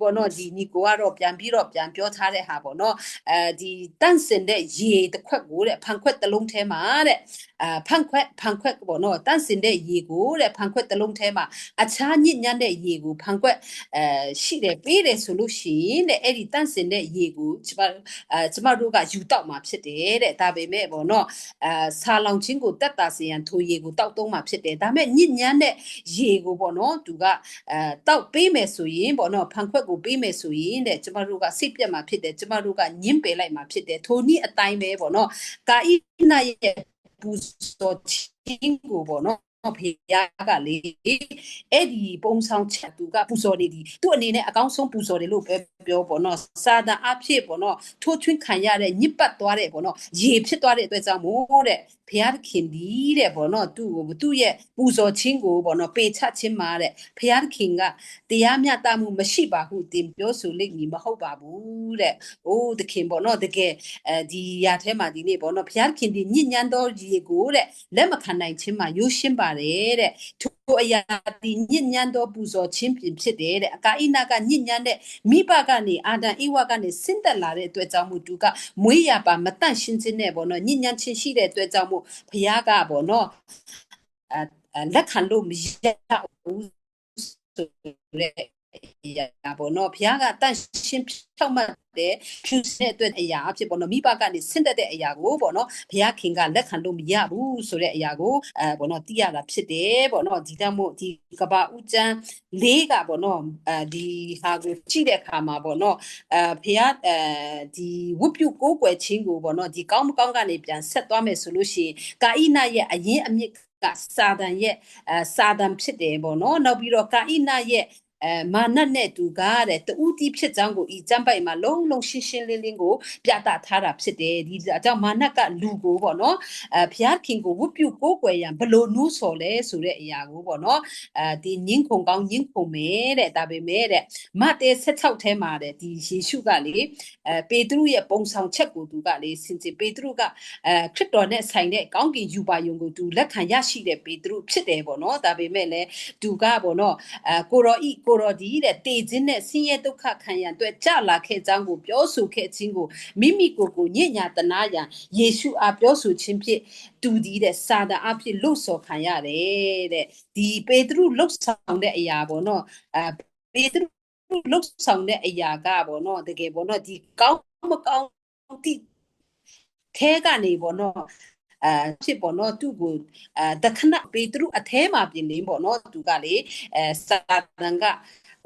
ပေါ့နော်ဒီနီကိုကတော့ပြန်ပြီးတော့ပြန်ပြောထားတဲ့ဟာပေါ့နော်အဲဒီတန့်စင်တဲ့ရေတစ်ခွက်ကိုတဲ့ဖန်ခွက်တစ်လုံးထဲမှာတဲ့အာဖန်ခွက်ဖန်ခွက်ပေါ့နော်တန့်စင်တဲ့ရေကိုတဲ့ဖန်ခွက်တစ်လုံးထဲမှာအခြားညစ်ညမ်းတဲ့ရေကိုဖန်ခွက်အဲရှိတယ်ပေးတယ်ဆိုလို့ရှိရင်တဲ့အဲ့ဒီတန့်စင်တဲ့ရေကိုကျမအဲကျမတို့ကယူတောက်မှာဖြစ်တယ်တဲ့ဒါပေမဲ့ပေါ့နော်အဲဆာလောင်ချင်းကိုတက်တာစေရန်ထိုရေကိုတောက်သုံးမှာဖြစ်တယ်ဒါပေမဲ့ညစ်ညမ်းတဲ့ရေကိုပေါ့နော်သူကအဲတောက်ပေးမယ်ဆိုရင်ပေါ့နော်ဖန်ခွက်ကိုပေးမယ်ဆိုရင်တဲ့ကျမတို့ကစိတ်ပြတ်မှာဖြစ်တယ်ကျမတို့ကညှင်းပယ်လိုက်မှာဖြစ်တယ်ထိုနည်းအတိုင်းပဲပေါ့နော်ကာဣနာရဲ့ပူဇော်ခြင်းကိုပေါ့နော် ဖေရကလေအဲ့ဒီပုံဆောင်ချက်သူကပူဇော်နေသည်သူ့အနေနဲ့အကောင်းဆုံးပူဇော်တယ်လို့ပဲပြောပေါ့နော်စာတန်အဖြစ်ပေါ့နော်ထိုးထွင်းခံရတဲ့ညစ်ပတ်သွားတဲ့ပေါ့နော်ရေဖြစ်သွားတဲ့အတွက်ကြောင့်မို့တဲ့ဘုရားသခင်ဒီတဲ့ပေါ့နော်သူ့ကိုသူ့ရဲ့ပူဇော်ခြင်းကိုပေါ့နော်ပေချခြင်းမှာတဲ့ဘုရားသခင်ကတရားမျှတမှုမရှိပါဟုတင်ပြောဆိုလိမ့်မည်မဟုတ်ပါဘူးတဲ့။အိုးသခင်ပေါ့နော်တကယ်အဲဒီရာထဲမှာဒီနေ့ပေါ့နော်ဘုရားသခင်ဒီညဉ့်ညမ်းသောရေကိုတဲ့လက်မခံနိုင်ခြင်းမှာယိုးရှင်းပါတယ်တဲ့။ထိုအရာဒီညဉ့်ညမ်းသောပူဇော်ခြင်းပြင်ဖြစ်တယ်တဲ့အကာအိနာကညဉ့်ညမ်းတဲ့မိဘကနေအာဒံဧဝကနေဆင့်သက်လာတဲ့အတွက်ကြောင့်မို့သူကမွေးရပါမတန့်ရှင်းခြင်းနဲ့ပေါ့နော်ညဉ့်ညမ်းခြင်းရှိတဲ့အတွက်ကြောင့်မို့ဘုရားကပေါ့နော်အဲလက်ခံလို့မရဘူးဆိုတဲ့ ရာပေါ့နော်ဘုရားကတန့်ရှင်းဖြောက်မှတ်တဲ့ဖြူစတဲ့အတွက်အရာအဖြစ်ပေါ့နော်မိဘကနေဆင့်သက်တဲ့အရာကိုပေါ့နော်ဘုရားခင်ကလက်ခံလို့မရဘူးဆိုတဲ့အရာကိုအဲပေါ့နော်သိရတာဖြစ်တယ်ပေါ့နော်ဒီတမို့ဒီကဘာဥကျမ်းလေးကပေါ့နော်အဲဒီဟာကိုကြည့်တဲ့အခါမှာပေါ့နော်အဲဘုရားအဲဒီဝတ်ပြုကိုးကွယ်ခြင်းကိုပေါ့နော်ဒီကောင်းမကောင်းကနေပြန်ဆက်သွားမယ်ဆိုလို့ရှိရင်ကာဣနရဲ့အရင်အမြင့်ကစာဒန်ရဲ့အဲစာဒန်ဖြစ်တယ်ပေါ့နော်နောက်ပြီးတော့ကာဣနရဲ့ အဲမာနနဲ့တူကားတဲ့တူတီဖြစ်ကြောင်းကိုဤကျမ်းပိုက်မှာလုံးလုံးရှင်းရှင်းလင်းလင်းကိုပြသထားတာဖြစ်တယ်ဒီအကြောင်းမာနကလူကိုပေါ့နော်အဲဘုရားခင်ကိုဝတ်ပြုကိုးကွယ်ရန်ဘလို့နိုးဆော်လဲဆိုတဲ့အရာကိုပေါ့နော်အဲဒီညင်းခုန်ကောင်းညင်းခုန်မယ်တဲ့ဒါပေမဲ့တဲ့မတဲ16ထဲမှာတဲ့ဒီယေရှုကလေအဲပေတရုရဲ့ပုံဆောင်ချက်ကိုသူကလေစင်စစ်ပေတရုကအဲခရစ်တော်နဲ့ဆိုင်တဲ့ကောင်းကင်ယူပါယုံကိုသူလက်ခံရရှိတဲ့ပေတရုဖြစ်တယ်ပေါ့နော်ဒါပေမဲ့လည်းသူကပေါ့နော်အဲကိုရောဤကိုရောဒီတဲ့တေခြင်းနဲ့ဆင်းရဲဒုက္ခခံရအတွက်ကြလာခဲ့ကြောင်းကိုပြောဆိုခဲ့ခြင်းကိုမိမိကိုယ်ကိုညဉ့်ညာတနာရန်ယေရှုအားပြောဆိုခြင်းဖြင့်တူဒီတဲ့စာတအဖြစ်လှုပ်ဆော်ခံရတယ်တဲ့ဒီပေတရုလှုပ်ဆောင်တဲ့အရာပေါ့နော်အဲပေတရုလှုပ်ဆောင်တဲ့အရာကပေါ့နော်တကယ်ပေါ့နော်ဒီကောင်းမကောင်းတိခဲကနေပေါ့နော် အဲဖြစ်ပေါ့နော်သူ့ကိုအဲတခဏပေတရုအแทမှာပြင်လင်းပေါ့နော်သူကလေအဲစာတန်က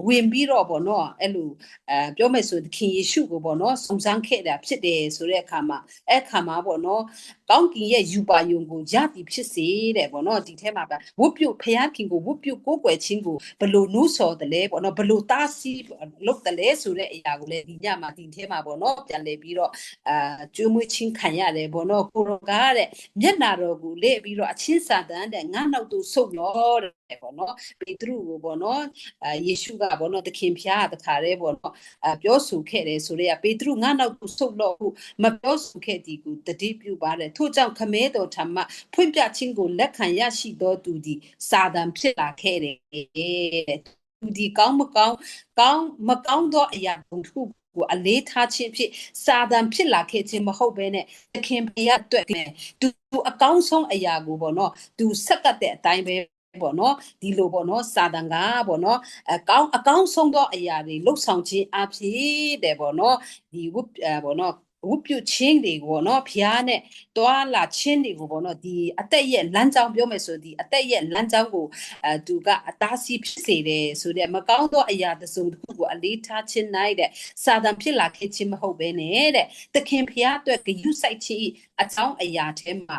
ဝင်ပြီးတော့ပေါ့နော်အဲ့လိုအဲပြောမယ်ဆိုသခင်ယေရှုကိုပေါ့နော်စုံစမ်းခဲ့တာဖြစ်တယ်ဆိုတဲ့အခါမှာအဲ့အခါမှာပေါ့နော်ကောင်းကင်ရဲ့ယူပါယုံကိုရသည်ဖြစ်စေတဲ့ပေါ့နော်ဒီထဲမှာဝတ်ပြုတ်ဖျားခင်ကိုဝတ်ပြုတ်ကိုးကွယ်ခြင်းကိုဘလို့နှိုးဆော်တယ်လဲပေါ့နော်ဘလို့တားဆီးလုပ်တယ်လဲဆိုတဲ့အရာကိုလည်းဒီညမှာဒီထဲမှာပေါ့နော်ပြန်လည်ပြီးတော့အာကျွေးမွေးခြင်းခံရတယ်ပေါ့နော်ကိုရောကတဲ့မျက်နာတော်ကိုလေ့ပြီးတော့အချင်းစာတန်တဲ့ငါနောက်သူဆုတ်လို့တဲ့ပေါ့နော်ပေတရုကိုပေါ့နော်အာယေရှုကပေါ့နော်သခင်ဖျားတခါတည်းပေါ့နော်အာပြောဆိုခဲ့တယ်ဆိုတော့ပေတရုငါနောက်သူဆုတ်လို့မပြောဆိုခဲ့ဒီကိုတတိပြုပါတယ်ထို့ကြောင့်ခမဲတော်ထမဖွင့်ပြခြင်းကိုလက်ခံရရှိသောသူသည်စာတန်ဖြစ်လာခဲ့တယ်သူဒီကောင်းမကောင်းကောင်းမကောင်းသောအရာဘုံတစ်ခုကိုအလေးထားခြင်းဖြစ်စာတန်ဖြစ်လာခဲ့ခြင်းမဟုတ်ဘဲနဲ့သခင်ဘုရားအတွက်သူအကောင်းဆုံးအရာကိုပေါ့နော်သူဆက်ကပ်တဲ့အတိုင်းပဲ ပေါ့နော်ဒီလိုပေါ့နော်စာတန်ကပေါ့နော်အကောင်းအကောင်းဆုံးသောအရာတွေလှုပ်ဆောင်ခြင်းအဖြစ်တဲ့ပေါ့နော်ဒီဝတ်ပေါ့နော်ဝတ်ပြုခြင်းတွေကိုပေါ့နော်ဖျားနဲ့တွာလာခြင်းတွေကိုပေါ့နော်ဒီအသက်ရဲ့လမ်းကြောင်းပြောမယ်ဆိုဒီအသက်ရဲ့လမ်းကြောင်းကိုအဲသူကအသားစီးဖြစ်စေတယ်ဆိုတဲ့မကောင်းသောအရာတစုံတစ်ခုကိုအလေးထားခြင်းနိုင်တဲ့စာတန်ဖြစ်လာခဲ့ခြင်းမဟုတ်ဘဲနဲ့တဲ့သခင်ဖျားအတွက်ဂရုစိုက်ခြင်းအကြောင်းအရာထဲမှာ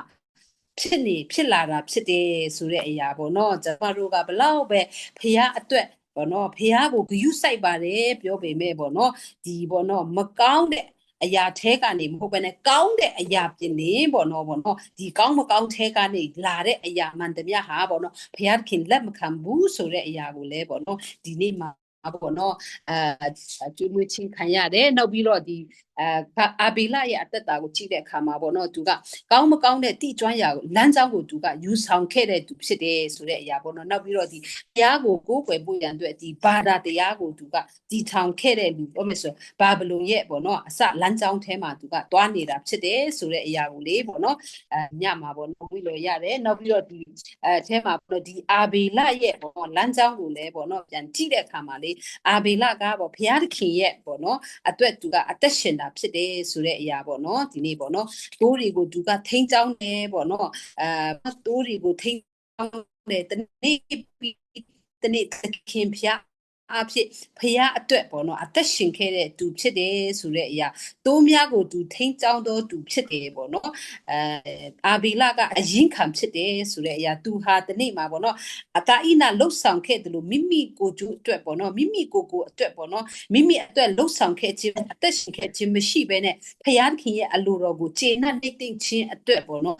ဖြစ်နေဖြစ်လာတာဖြစ်တယ်ဆိုတဲ့အရာပေါ့နော်ကျွန်တော်တို့ကဘလောက်ပဲဖះအတွက်ပေါ့နော်ဖះကိုဂယုစိုက်ပါတယ်ပြောပေမဲ့ပေါ့နော်ဒီပေါ့နော်မကောင်းတဲ့အရာแท้ကနေမဟုတ်ဘဲနဲ့ကောင်းတဲ့အရာပြင်နေပေါ့နော်ပေါ့နော်ဒီကောင်းမကောင်းแท้ကနေလာတဲ့အရာမှန်တမျှဟာပေါ့နော်ဘုရားခင်လက်မခံဘူးဆိုတဲ့အရာကိုလည်းပေါ့နော်ဒီနေ့မှာပေါ့နော်အဲကျွေးမွေးချင်းခံရတယ်နောက်ပြီးတော့ဒီ အဲအာဘီလာရဲ့အသက်တာကိုကြည့်တဲ့အခါမှာပေါ့နော်သူကကောင်းမကောင်းတဲ့တိကျွမ်းရာကိုလမ်းကြောင်းကိုသူကယူဆောင်ခဲ့တဲ့သူဖြစ်တယ်ဆိုတဲ့အရာပေါ့နော်နောက်ပြီးတော့ဒီတရားကိုကိုးကွယ်ဖို့ရန်အတွက်ဒီဘာသာတရားကိုသူကဒီထောင်ခဲ့တဲ့လူပေါ့မဆိုဘာဘလုံရဲ့ပေါ့နော်အစလမ်းကြောင်းထဲမှာသူကတွားနေတာဖြစ်တယ်ဆိုတဲ့အရာကိုလေပေါ့နော်အဲညမှာပေါ့နော်ပြီးလို့ရတယ်နောက်ပြီးတော့ဒီအဲအဲမှာပေါ့နော်ဒီအာဘီလာရဲ့ပေါ့လမ်းကြောင်းကိုလည်းပေါ့နော်ပြန်ကြည့်တဲ့အခါမှာလေအာဘီလကပေါ့ဘုရားသခင်ရဲ့ပေါ့နော်အတွက်သူကအသက်ရှင်တာဖြစ်တယ်ဆိုတဲ့အရာပေါ့နော်ဒီနေ့ပေါ့နော်တိုးတွေကိုသူကထိန်းချောင်းတယ်ပေါ့နော်အဲတိုးတွေကိုထိန်းချောင်းတယ်တနေ့ပြီးတနေ့သခင်ဖျား အဖြစ်ဖရာအတွက်ပေါ့နော်အသက်ရှင်ခဲ့တဲ့သူဖြစ်တယ်ဆိုတဲ့အရာတိုးများကိုသူထိန်းချောင်းသောသူဖြစ်တယ်ပေါ့နော်အဲအာဘီလာကအရင်ခံဖြစ်တယ်ဆိုတဲ့အရာသူဟာတနေ့မှာပေါ့နော်အတာအိနာလှုပ်ဆောင်ခဲ့တယ်လို့မိမိကိုကျိုးအတွက်ပေါ့နော်မိမိကိုကိုအတွက်ပေါ့နော်မိမိအတွက်လှုပ်ဆောင်ခဲ့ခြင်းအသက်ရှင်ခဲ့ခြင်းမရှိဘဲနဲ့ဖရာသခင်ရဲ့အလိုတော်ကိုကျေနပ်နေသိခြင်းအတွက်ပေါ့နော်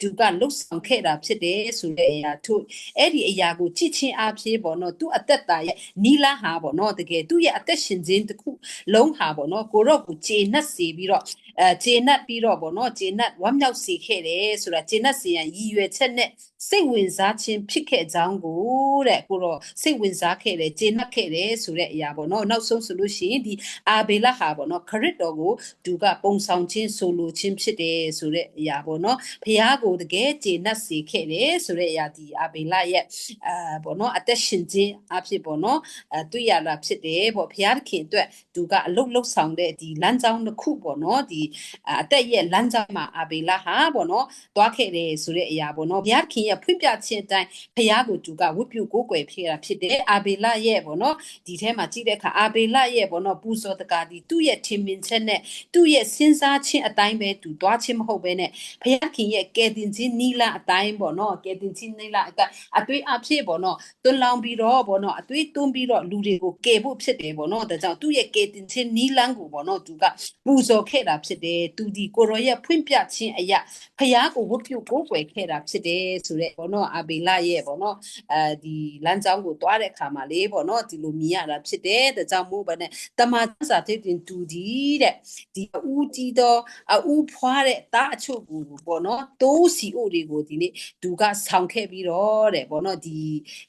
သူကလှုပ်ဆောင်ခဲ့တာဖြစ်တယ်ဆိုတဲ့အရာသူအဲ့ဒီအရာကိုကြည့်ချင်းအဖြစ်ပေါ့နော်သူအသက်တာရဲ့နီလာဟာပေါ့နော်တကယ်သူ့ရဲ့အသက်ရှင်ခြင်းတစ်ခုလုံးဟာပေါ့နော်ကိုတော့ကိုခြေနှက်စီပြီးတော့အဲခြေနှက်ပြီးတော့ပေါ့နော်ခြေနှက်ဝမ်းမြောက်စေခဲ့တယ်ဆိုတာခြေနှက်စီရန်ရည်ရွယ်ချက်နဲ့ စိတ်ဝင်စားခြင်းဖြစ်ခဲ့ကြောင်းကိုတဲ့ကိုတော့စိတ်ဝင်စားခဲ့တယ်ခြေနှက်ခဲ့တယ်ဆိုတဲ့အရာပေါ့နော်နောက်ဆုံးဆိုလို့ရှိရင်ဒီအာဘေလဟာပေါ့နော်ခရစ်တော်ကိုသူကပုံဆောင်ခြင်းဆိုလိုခြင်းဖြစ်တယ်ဆိုတဲ့အရာပေါ့နော်ဖခင်ကိုတကယ်ခြေနှက်စေခဲ့တယ်ဆိုတဲ့အရာဒီအာဘေလရဲ့အာပေါ့နော်အသက်ရှင်ခြင်းအဖြစ်ပေါ့နော်အဲတွေ့ရတာဖြစ်တယ်ပေါ့ဖခင်ခင်အတွက်သူကအလုတ်လုတ်ဆောင်တဲ့ဒီလမ်းကြောင်းတစ်ခုပေါ့နော်ဒီအသက်ရဲ့လမ်းကြောင်းမှာအာဘေလဟာပေါ့နော်သွားခဲ့တယ်ဆိုတဲ့အရာပေါ့နော်ဘုရားခင်ရဲ့ဖွင့်ပြခြင်းအတိုင်းဘုရားကိုသူကဝတ်ပြုကိုးကွယ်ဖြစ်တာဖြစ်တယ်အာဘေလရဲ့ပေါ့နော်ဒီထဲမှာကြည့်တဲ့အခါအာဘေလရဲ့ပေါ့နော်ပူဇော်တကာဒီသူ့ရဲ့ထင်မြင်ချက်နဲ့သူ့ရဲ့စဉ်းစားခြင်းအတိုင်းပဲသူသွားခြင်းမဟုတ်ပဲနဲ့ဘုရားခင်ရဲ့ကယ်တင်ခြင်းနီလာအတိုင်းပေါ့နော်ကယ်တင်ခြင်းနီလာအသွေးအဖြစ်ပေါ့နော်တွန်းလောင်းပြီးတော့ပေါ့နော်အသွေးတွန်းပြီးတော့လူတွေကိုကယ်ဖို့ဖြစ်တယ်ပေါ့နော်ဒါကြောင့်သူ့ရဲ့ကယ်တင်ခြင်းနီလန်းကိုပေါ့နော်သူကပူဇော်ခဲ့တာဖြစ်တယ်သူဒီကိုရောရဲ့ဖွင့်ပြခြင်းအရာဖျားကိုဝတ်ပြုကိုးကွယ်ခဲ့တာဖြစ်တယ်ဆိုတဲ့ပေါ့နော်အဘေလရဲ့ပေါ့နော်အဲဒီလမ်းကြောင်းကိုတွားတဲ့အခါမှာလေပေါ့နော်ဒီလိုမြင်ရတာဖြစ်တယ်ဒါကြောင့်မို့ဗနဲ့တမန်စာတဲ့တင်တူဒီတဲ့ဒီဦးကြီးတော့အဦးဖွားတဲ့တားအချုပ်ကိုပေါ့နော်တိုးစီအိုတွေကိုဒီနေ့သူကဆောင်ခဲ့ပြီးတော့တဲ့ပေါ့နော်ဒီ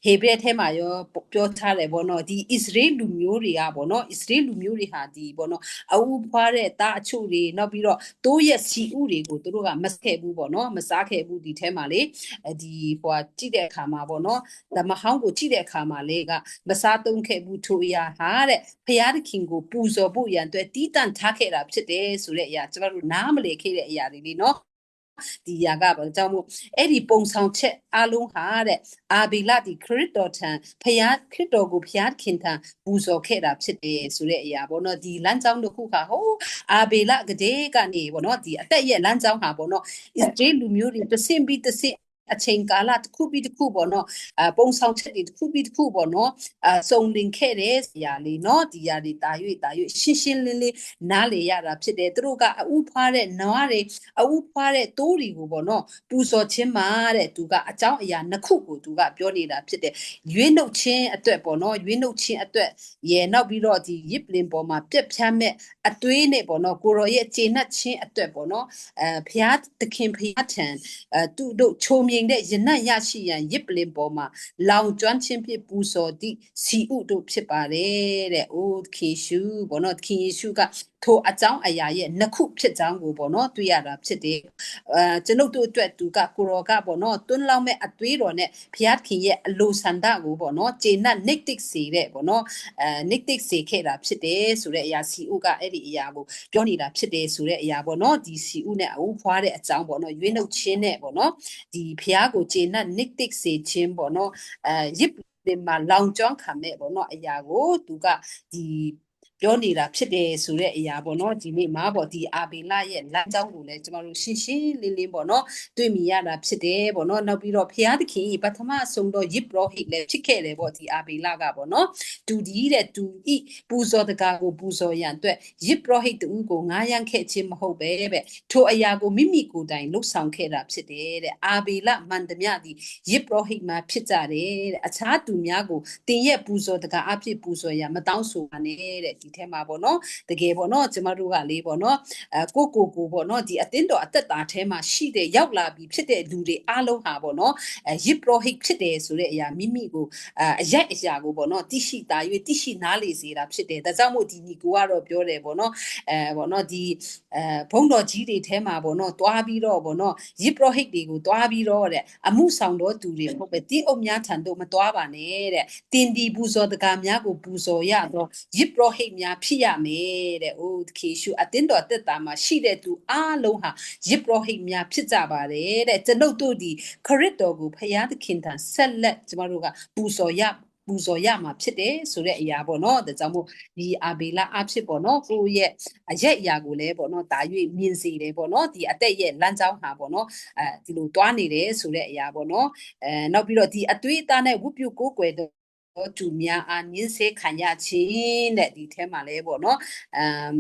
ဟေဘရဲထဲမှာရောပြောထားတယ်ပေါ့နော်ဒီအစ္စရေးလူမျိုးတွေကပေါ့နော်အစ္စရေးလူမျိုးတွေဟာဒီပေါ့နော်အူဖွားတဲ့တားအချို့တွေနောက်ပြီးတော့တိုးရဲ့စီဥတွေကိုသူတို့ကမစခဲ့ဘူးပေါ့နော်မစားခဲ့ဘူးဒီထဲမှာလေဒီဟိုကြည့်တဲ့အခါမှာပေါ့နော်ဓမ္မဟောင်းကိုကြည့်တဲ့အခါမှာလေကမစားသုံးခဲ့ဘူးထိုအရာဟာတဲ့ဖျားသခင်ကိုပူဇော်ဖို့ရန်အတွက်တီးတန့်ထားခဲ့တာဖြစ်တယ်ဆိုတဲ့အရာကျွန်တော်တို့နားမလည်ခဲ့တဲ့အရာတွေလေနော်ဒီယာကဘာကြောင့်မို့အဲ့ဒီပုံဆောင်ချက်အလုံးဟာတဲ့အာဘီလာဒီခရစ်တော်ထံဖျားခရစ်တော်ကိုဖျားခင်ထံပူဇော်ခဲ့တာဖြစ်တယ်ဆိုတဲ့အရာပေါ့နော်ဒီလမ်းကြောင်းတစ်ခုခါဟိုအာဘီလာကတဲ့ကနေပေါ့နော်ဒီအသက်ရဲ့လမ်းကြောင်းဟာပေါ့နော်အစ္စရေးလူမျိုးတွေတစ်ဆင့်ပြီးတစ်ဆင့် အချိန်ကာလတစ်ခုပြီးတစ်ခုပေါ့နော်အပုံဆောင်ချက်တွေတစ်ခုပြီးတစ်ခုပေါ့နော်အစုံလင်ခဲ့တဲ့ဇာလေးနော်ဒီຢာတွေတာ၍တာ၍ရှင်းရှင်းလင်းလင်းနားလေရတာဖြစ်တယ်သူတို့ကအဥဖွားတဲ့နွားတွေအဥဖွားတဲ့တိုးတွေကိုပေါ့နော်ပူဇော်ခြင်းမှာတဲ့သူကအကြောင်းအရာနှစ်ခုကိုသူကပြောနေတာဖြစ်တယ်ရွေးနှုတ်ခြင်းအတွက်ပေါ့နော်ရွေးနှုတ်ခြင်းအတွက်ရေနောက်ပြီးတော့ဒီရစ်ပလင်ပေါ်မှာပြက်ဖြန်းမဲ့အသွေးနဲ့ပေါ့နော်ကိုရောရဲ့ခြေနှက်ခြင်းအတွက်ပေါ့နော်အဲဖျားသခင်ဖျားထံအဲသူတို့ချုံမြင်တဲ့ယနတ်ရရှိရန်ရစ်ပလင်ပေါ်မှာလောင်ကျွမ်းခြင်းဖြစ်ပူဇော်သည့်စီဥတို့ဖြစ်ပါတယ်တဲ့။အိုးခေရှုဘောနော်ခင်ယေရှုကထိုအကြောင်းအရာရဲ့နှစ်ခုဖြစ်ကြောင်းကိုပေါ့နော်တွေ့ရတာဖြစ်တယ်။အဲကျွန်ုပ်တို့အတွက်သူကကိုရောကပေါ့နော်တွန်းလောက်မဲ့အသွေးတော်နဲ့ဘုရားခင်ရဲ့အလိုဆန္ဒကိုပေါ့နော်ဂျေနတ်နိတ်တစ်စီတဲ့ပေါ့နော်အဲနိတ်တစ်စီခဲ့တာဖြစ်တယ်ဆိုတဲ့အရာစီဥကအဲ့ဒီအရာကိုပြောနေတာဖြစ်တယ်ဆိုတဲ့အရာပေါ့နော်ဒီစီဥနဲ့အူဖွားတဲ့အကြောင်းပေါ့နော်ရွေးနှုတ်ခြင်းနဲ့ပေါ့နော်ဒီဘုရားကိုဂျေနတ်နိတ်တစ်စီခြင်းပေါ့နော်အဲရစ်ဒီမှာလောင်ကျွမ်းခံမဲ့ပေါ့နော်အရာကိုသူကဒီ ပြောနေတာဖြစ်တယ်ဆိုတဲ့အရာပေါ့နော်ဒီနေ့မှာပေါ့ဒီအာဘေလရဲ့လမ်းကြောင်းကိုလည်းကျမတို့ရှင်းရှင်းလင်းလင်းပေါ့နော်တွေ့မြင်ရတာဖြစ်တယ်ပေါ့နော်နောက်ပြီးတော့ဖျားသခင်ပထမဆုံးတော့ယစ်ပရောဟိတ်လည်းဖြစ်ခဲ့တယ်ပေါ့ဒီအာဘေလကပေါ့နော်တူဒီတဲ့တူဤပူဇော်တကာကိုပူဇော်ရန်အတွက်ယစ်ပရောဟိတ်တူကိုငားရမ်းခဲ့ခြင်းမဟုတ်ပဲပဲထိုအရာကိုမိမိကိုယ်တိုင်လှုပ်ဆောင်ခဲ့တာဖြစ်တယ်တဲ့အာဘေလမန္တမြဒီယစ်ပရောဟိတ်မှာဖြစ်ကြတယ်တဲ့အခြားသူများကိုတင်ရဲ့ပူဇော်တကာအဖြစ်ပူဇော်ရမတောင်းဆိုပါနဲ့တဲ့ဒီဒီထဲမှာပေါ့နော်တကယ်ပေါ့နော်ကျမတို့ကလေးပေါ့နော်အဲကိုကိုကိုပေါ့နော်ဒီအတင်းတော်အသက်တာထဲမှာရှိတဲ့ရောက်လာပြီးဖြစ်တဲ့လူတွေအားလုံးဟာပေါ့နော်အဲယစ်ပရောဟိတ်ဖြစ်တယ်ဆိုတဲ့အရာမိမိကိုအအရက်အရာကိုပေါ့နော်တိရှိတာ၍တိရှိနားလေစေတာဖြစ်တယ်ဒါကြောင့်မို့ဒီညီကိုကတော့ပြောတယ်ပေါ့နော်အဲပေါ့နော်ဒီအဲဘုံတော်ကြီးတွေထဲမှာပေါ့နော်တွားပြီးတော့ပေါ့နော်ယစ်ပရောဟိတ်တွေကိုတွားပြီးတော့တဲ့အမှုဆောင်တော်သူတွေဟုတ်ပဲတင်းအုပ်များထံတို့မတွားပါနဲ့တဲ့တင်ဒီပူဇော်တကာများကိုပူဇော်ရတော့ယစ်ပရောဟိတ်များဖြစ်ရမယ်တဲ့။အိုးခေရှုအတင်းတော်တက်တာမှာရှိတဲ့သူအားလုံးဟာယစ်ပရောဟိတ်များဖြစ်ကြပါတယ်တဲ့။ကျွန်ုပ်တို့ဒီခရစ်တော်ကိုဖခင်သခင်ထံဆက်လက်ကျမတို့ကပူဇော်ရပပူဇော်ရမှာဖြစ်တယ်ဆိုတဲ့အရာပေါ့နော်ဒါကြောင့်မို့ဒီအာဘေလအဖြစ်ပေါ့နော်ကိုယ့်ရဲ့အရက်အရာကိုလည်းပေါ့နော်ဒါ၍မြင်စေတယ်ပေါ့နော်ဒီအသက်ရဲ့လမ်းကြောင်းဟာပေါ့နော်အဲဒီလိုတွားနေတယ်ဆိုတဲ့အရာပေါ့နော်အဲနောက်ပြီးတော့ဒီအသွေးအသားနဲ့ဝုပြုကိုးကွယ်တော့ သူများအားညှင်းဆဲခံရခြင်းတဲ့ဒီထဲမှာလဲပေါ့နော်အမ်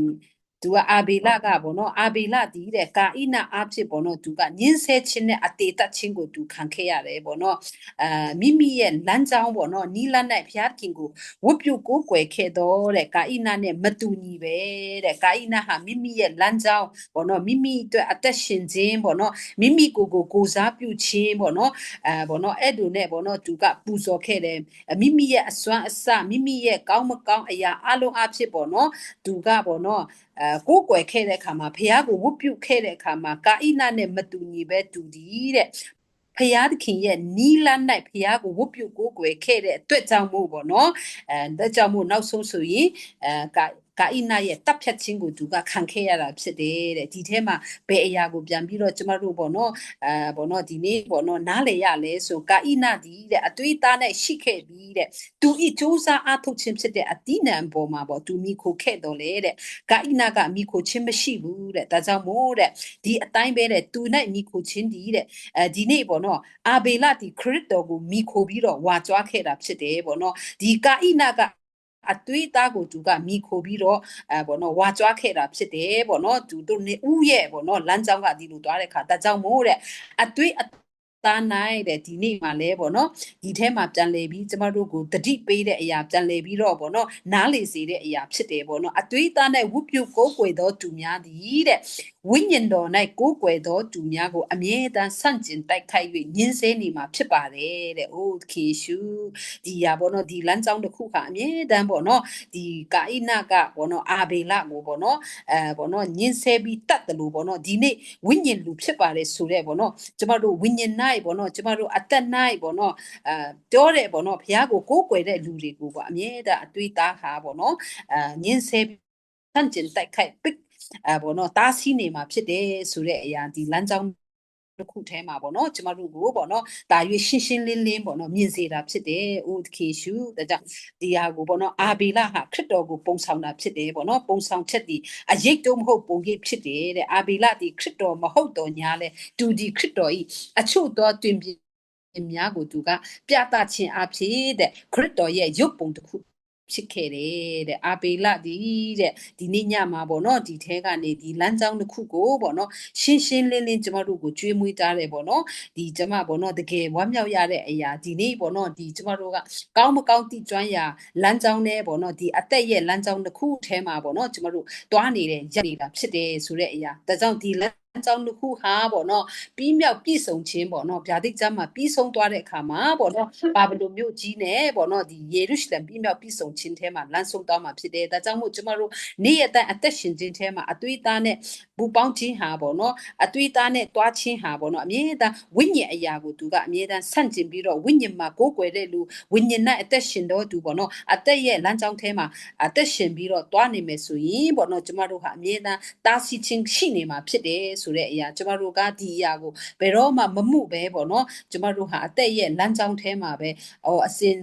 သူကအာဘေလကပေါ့နော်အာဘေလဒီတဲ့ကာဣနအဖြစ်ပေါ့နော်သူကညင်းဆဲခြင်းနဲ့အတေတတ်ခြင်းကိုသူခံခဲ့ရတယ်ပေါ့နော်အာမိမိရဲ့လမ်းကြောင်းပေါ့နော်နီလန်း၌ဘုရားခင်ကိုဝတ်ပြုကိုးကွယ်ခဲ့တော့တဲ့ကာဣနနဲ့မတူညီပဲတဲ့ကာဣနဟာမိမိရဲ့လမ်းကြောင်းပေါ့နော်မိမိအတွက်အသက်ရှင်ခြင်းပေါ့နော်မိမိကိုယ်ကိုကိုစားပြုခြင်းပေါ့နော်အဲပေါ့နော်အဲ့ဒိုနဲ့ပေါ့နော်သူကပူဇော်ခဲ့တယ်မိမိရဲ့အစွမ်းအစမိမိရဲ့ကောင်းမကောင်းအရာအလုံးအဖြစ်ပေါ့နော်သူကပေါ့နော် အဲကိုးကွယ်ခဲ့တဲ့အခါမှာဖះကိုဝတ်ပြုခဲ့တဲ့အခါမှာကာဣနနဲ့မတူညီပဲတူသည်တဲ့ဖျားသခင်ရဲ့နီးလန်း၌ဖျားကိုဝတ်ပြုကိုးကွယ်ခဲ့တဲ့အတွက်ကြောင့်မို့ပေါ့နော်အဲဒါကြောင့်မို့နောက်ဆုံးဆိုရင်အဲ ကာကာဣနာရဲ့တပ်ဖြတ်ခြင်းကိုသူကခံခဲ့ရတာဖြစ်တယ်တဲ့ဒီထဲမှာဘယ်အရာကိုပြန်ပြီးတော့ကျမတို့ပေါ့နော်အဲပေါ့နော်ဒီနေ့ပေါ့နော်နားလေရလဲဆိုကာဣနာဒီတဲ့အသွေးသားနဲ့ရှိခဲ့ပြီးတဲ့သူဤစူးစမ်းအားထုတ်ခြင်းဖြစ်တဲ့အတိနံပေါ်မှာပေါ့သူမိခိုခဲ့တော်လေတဲ့ကာဣနာကမိခိုခြင်းမရှိဘူးတဲ့ဒါကြောင့်မို့တဲ့ဒီအတိုင်းပဲတဲ့သူ၌မိခိုခြင်းဒီတဲ့အဲဒီနေ့ပေါ့နော်အာဘေလဒီခရစ်တော်ကိုမိခိုပြီးတော့ဝါကြွားခဲ့တာဖြစ်တယ်ပေါ့နော်ဒီကာဣနာက အသွေးသားကိုသူကမိခိုပြီးတော့အဲပေါ့နော်ဝါကြွားခဲ့တာဖြစ်တယ်ပေါ့နော်သူတို့နေဥရဲ့ပေါ့နော်လမ်းကြောင်းကဒီလိုသွားတဲ့ခါဒါကြောင့်မို့တဲ့အသွေးသားနိုင်တဲ့ဒီနေ့မှာလဲပေါ့နော်ဒီထဲမှာပြန်လေပြီးကျမတို့ကိုတတိပေးတဲ့အရာပြန်လေပြီးတော့ပေါ့နော်နားလေစေတဲ့အရာဖြစ်တယ်ပေါ့နော်အသွေးသားနဲ့ဝုပြုကိုးကွယ်သောသူများသည်တဲ့ဝိညာဉ်တော်၌ကိုးကွယ်သောသူများကိုအမြဲတမ်းဆန့်ကျင်တိုက်ခိုက်၍ညှင်းဆဲနေမှာဖြစ်ပါတယ်တဲ့။အိုးခေရှုဒီရပေါ့နော်ဒီလမ်းကြောင်းတစ်ခုကအမြဲတမ်းပေါ့နော်ဒီကာဣနကပေါ့နော်အာဘေလကိုပေါ့နော်အဲပေါ့နော်ညှင်းဆဲပြီးတတ်တယ်လို့ပေါ့နော်ဒီနေ့ဝိညာဉ်လူဖြစ်ပါတယ်ဆိုတဲ့ပေါ့နော်ကျမတို့ဝိညာဉ်၌ပေါ့နော်ကျမတို့အသက်၌ပေါ့နော်အဲပြောတယ်ပေါ့နော်ဘုရားကိုကိုးကွယ်တဲ့လူတွေကိုပေါ့အမြဲတမ်းအတွေးသားဟာပေါ့နော်အဲညှင်းဆဲဆန့်ကျင်တိုက်ခိုက်ပစ် အဲပေါ့နော်တားဆီးနေမှာဖြစ်တယ်ဆိုတဲ့အရာဒီလမ်းကြောင်းတစ်ခုထဲမှာပေါ့နော်ကျမတို့ကိုပေါ့နော်ဒါရွေးရှင်းရှင်းလင်းလင်းပေါ့နော်မြင်စေတာဖြစ်တယ်။အိုခေရှုဒါကြောင့်ဒီဟာကိုပေါ့နော်အာဘေလဟာခရစ်တော်ကိုပုံဆောင်တာဖြစ်တယ်ပေါ့နော်ပုံဆောင်ချက်ဒီအရေးတုံးမဟုတ်ပုံကြီးဖြစ်တယ်တဲ့အာဘေလဒီခရစ်တော်မဟုတ်တော်ညာလဲတူဒီခရစ်တော်ဤအချို့သောတွင်ပြများကိုသူကပြသခြင်းအဖြစ်တဲ့ခရစ်တော်ရဲ့ရုပ်ပုံတစ်ခု ဖြစ်ခဲ့တယ်တဲ့အာပေလဒီတဲ့ဒီနေ့ညမှာပေါ့နော်ဒီထဲကနေဒီလမ်းကြောင်းတစ်ခုကိုပေါ့နော်ရှင်းရှင်းလင်းလင်းကျမတို့ကိုကြွေးမွေးထားတယ်ပေါ့နော်ဒီကျမပေါ့နော်တကယ်ဝမ်းမြောက်ရတဲ့အရာဒီနေ့ပေါ့နော်ဒီကျမတို့ကကောင်းမကောင်းတိကျွမ်းရာလမ်းကြောင်းနဲ့ပေါ့နော်ဒီအသက်ရဲ့လမ်းကြောင်းတစ်ခုထဲမှာပေါ့နော်ကျမတို့တွားနေတဲ့ရက်နေတာဖြစ်တယ်ဆိုတဲ့အရာဒါကြောင့်ဒီလမ်းအကြောင်းတစ်ခုဟာပေါ့နော်ပြီးမြောက်ပြည့်စုံခြင်းပေါ့နော်ဗျာဒိတ်ကျမ်းမှာပြီးဆုံးသွားတဲ့အခါမှာပေါ့နော်ဘာဘလိုမြို့ကြီးနဲ့ပေါ့နော်ဒီယေရုရှလင်ပြီးမြောက်ပြည့်စုံခြင်းထဲမှာလမ်းဆုံးသွားမှာဖြစ်တယ်ဒါကြောင့်မို့ကျမတို့နေ့ရက်တိုင်းအသက်ရှင်ခြင်းထဲမှာအသွေးသားနဲ့ဘူပေါင်းခြင်းဟာပေါ့နော်အသွေးသားနဲ့တွားခြင်းဟာပေါ့နော်အမြဲတမ်းဝိညာဉ်အရာကိုသူကအမြဲတမ်းဆန့်ကျင်ပြီးတော့ဝိညာဉ်မှာကိုးကွယ်တဲ့လူဝိညာဉ်နဲ့အသက်ရှင်တော့သူပေါ့နော်အသက်ရဲ့လမ်းကြောင်းထဲမှာအသက်ရှင်ပြီးတော့တွားနေမယ်ဆိုရင်ပေါ့နော်ကျမတို့ဟာအမြဲတမ်းတားဆီးခြင်းရှိနေမှာဖြစ်တယ်ဆိုတဲ့အရာကျမတို့ကဒီအရာကိုဘယ်တော့မှမမှုပဲပေါ့နော်ကျမတို့ဟာအသက်ရဲ့လမ်းကြောင်းထဲမှာပဲဟိုအစဉ်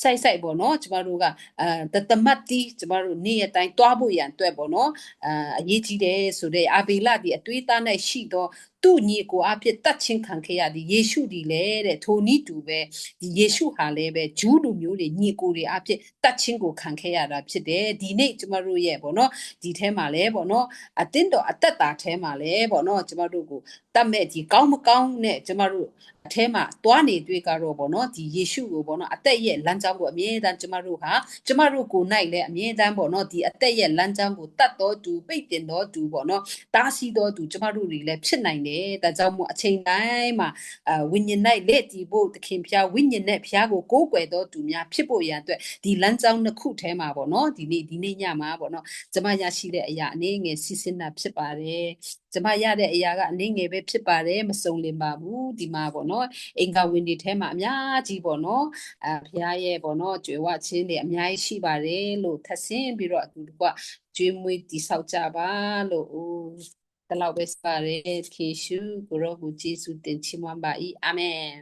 စိုက်စိုက်ပေါ့နော်ကျမတို့ကအဲတမတ်တီကျမတို့နေ့ရက်တိုင်းတွားဖို့ရန်အတွက်ပေါ့နော်အာအရေးကြီးတယ်ဆိုတဲ့အာဘေလဒီအသွေးသားနဲ့ရှိတော့ သူ့ညီကိုအဖြစ်တတ်ချင်းခံခဲ့ရသည်ယေရှုဒီလေတဲ့ထိုနည်းတူပဲဒီယေရှုဟာလည်းပဲဂျူးလူမျိုးတွေညီကိုတွေအဖြစ်တတ်ချင်းကိုခံခဲ့ရတာဖြစ်တယ်ဒီနေ့ကျမတို့ရဲ့ပေါ့နော်ဒီထဲမှာလည်းပေါ့နော်အတင်းတော်အသက်တာထဲမှာလည်းပေါ့နော်ကျမတို့ကိုတတ်မဲ့ဒီကောင်းမကောင်းနဲ့ကျမတို့အထဲမှာတွားနေတွေ့ကတော့ပေါ့နော်ဒီယေရှုကိုပေါ့နော်အသက်ရဲ့လမ်းကြောင်းကိုအမြဲတမ်းကျမတို့ဟာကျမတို့ကိုနိုင်လဲအမြဲတမ်းပေါ့နော်ဒီအသက်ရဲ့လမ်းကြောင်းကိုတတ်တော်သူပိတ်တင်တော်သူပေါ့နော်တားဆီးတော်သူကျမတို့တွေလည်းဖြစ်နိုင်တယ်ဒါကြောင့်မို့အချိန်တိုင်းမှာအဝိညာဉ်၌လက်တည်ဖို့သခင်ဖျားဝိညာဉ်နဲ့ဖျားကိုကိုးကွယ်တော်သူများဖြစ်ဖို့ရန်အတွက်ဒီလမ်းကြောင်းတစ်ခုထဲမှာပေါ့နော်ဒီနေ့ဒီနေ့ညမှာပေါ့နော်ကျမရရှိတဲ့အရာအနေငယ်စီစဉ်တာဖြစ်ပါတယ်ကျမရတဲ့အရာကအနေငယ်ပဲဖြစ်ပါတယ်မစုံလင်ပါဘူးဒီမှာပေါ့နော်အင်္ဂါဝင်ဒီထဲမှာအများကြီးပေါ့နော်အဖရားရဲ့ပေါ့နော်ကြွယ်ဝခြင်းတွေအများကြီးရှိပါတယ်လို့ထပ်ဆင်းပြီးတော့အတူတကွကျွေးမွေးတိဆောက်ကြပါလို့ ဒီလောက်ပဲစပါတယ်ခေရှုကိုရောဟူဂျေစုတင်ချီးမွမ်းပါ၏အာမင်